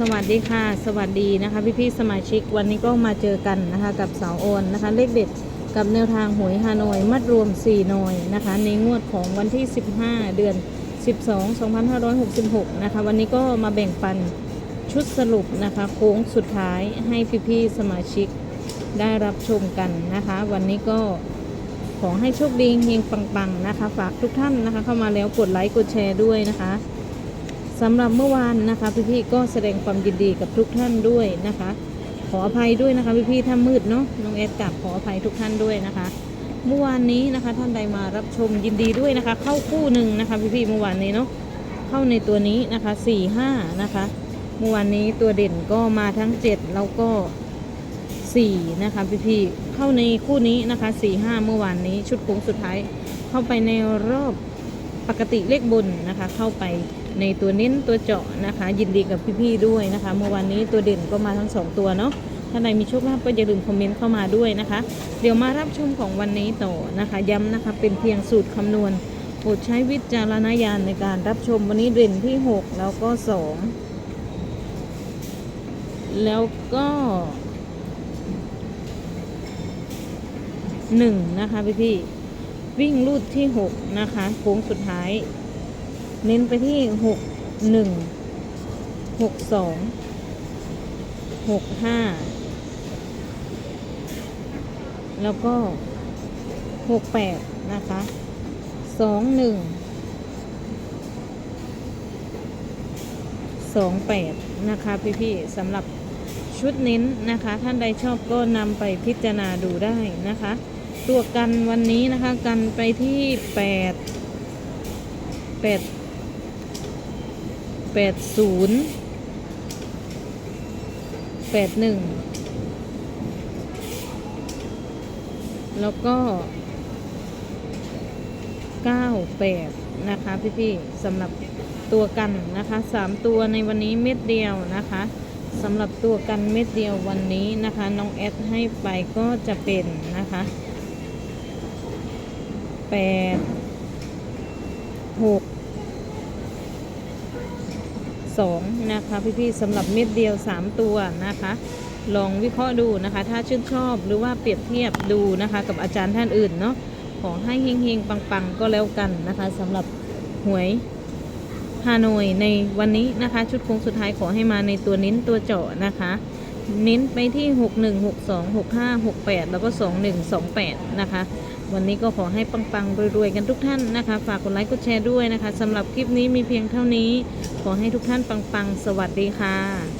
สวัสดีค่ะ สวัสดีนะคะพี่พี่ๆสมาชิกวันนี้ก็มาเจอกันนะคะ กับสาวโอนนะคะ เลขเด็ดกับแนวทางหวยฮานอยมัดรวม 4 หน่อยนะคะ ในงวดของวันที่ 15 เดือน 12 2566 นะคะ วันนี้ก็มาแบ่งปันชุดสรุปนะคะ โค้งสุดท้ายให้พี่พี่ๆสมาชิกได้รับชมกันนะคะ วันนี้ก็ขอให้โชคดีเฮงปังๆนะคะ ฝากทุกท่านนะคะ เข้ามาแล้วกดไลค์กดแชร์ด้วยนะคะ สำหรับเมื่อวานนะคะพี่ๆก็แสดงความยินดีกับทุกท่านด้วยนะคะ ขออภัยด้วยนะคะพี่ๆถ้ามืดเนาะน้องแอดกลับขออภัยทุกท่านด้วยนะคะ เมื่อวานนี้นะคะท่านใดมารับชมยินดีด้วยนะคะ เข้าคู่หนึ่งนะคะพี่ๆเมื่อวานนี้เนาะเข้าในตัวนี้นะคะสี่ห้านะคะ เมื่อวานนี้ตัวเด่นก็มาทั้งเจ็ดแล้วก็สี่นะคะพี่ๆเข้าในคู่นี้นะคะสี่ห้าเมื่อวานนี้ชุดโค้งสุดท้าย เข้าไปในรอบ ปกติเลขบนนะคะ เข้าไปในตัวเน้นตัวเจาะนะคะ ยินดีกับพี่ๆด้วยนะคะ เมื่อวานนี้ตัวเด่นก็มาทั้งสองตัวเนาะถ้าใดมีโชคลาภก็อย่าลืมคอมเมนต์เข้ามาด้วยนะคะ เดี๋ยวมารับชมของวันนี้ต่อนะคะ ย้ำนะคะเป็นเพียงสูตรคำนวณโปรดใช้วิจารณญาณในการรับชมวันนี้เด่นที่ 6 แล้วก็ 2 แล้วก็หนึ่งนะคะพี่ๆ วิ่งลูดที่ 6 นะคะโค้งสุดท้าย เน้นไปที่ 6 1 6 2 6 5 แล้วก็ 6 8 นะคะ 2 1 2 8 นะคะ พี่ๆสำหรับชุดเน้นนะคะ ท่านใดชอบก็นำไปพิจารณาดูได้นะคะ ตัวกันวันนี้นะคะกันไปที่แปดแปดแปดศูนย์แปดหนึ่งแล้วก็เก้าแปดนะคะพี่ๆสำหรับตัวกันนะคะสามตัวในวันนี้เม็ดเดียวนะคะสำหรับตัวกันเม็ดเดียววันนี้นะคะ น้องแอดให้ไปก็จะเป็นนะคะ แปดหกสองนะคะพี่ๆสำหรับเม็ดเดียว 3 ตัวนะคะ ลองวิเคราะห์ดูนะคะ ถ้าชื่นชอบหรือว่าเปรียบเทียบดูนะคะ กับอาจารย์ท่านอื่นเนาะขอให้เฮงๆ ปังๆ ก็แล้วกันนะคะสำหรับหวยฮานอยในวันนี้นะคะ ชุดโค้งสุดท้ายขอให้มาในตัวเน้นตัวเจาะนะคะ เน้นไปที่ 61 62 65 68 แล้วก็ 21 28 นะคะ วันนี้ก็ขอให้ปังๆรวยๆกันทุกท่านนะคะ ฝากกดไลค์กดแชร์ด้วยนะคะสำหรับคลิปนี้มีเพียงเท่านี้ ขอให้ทุกท่านปังๆ สวัสดีค่ะ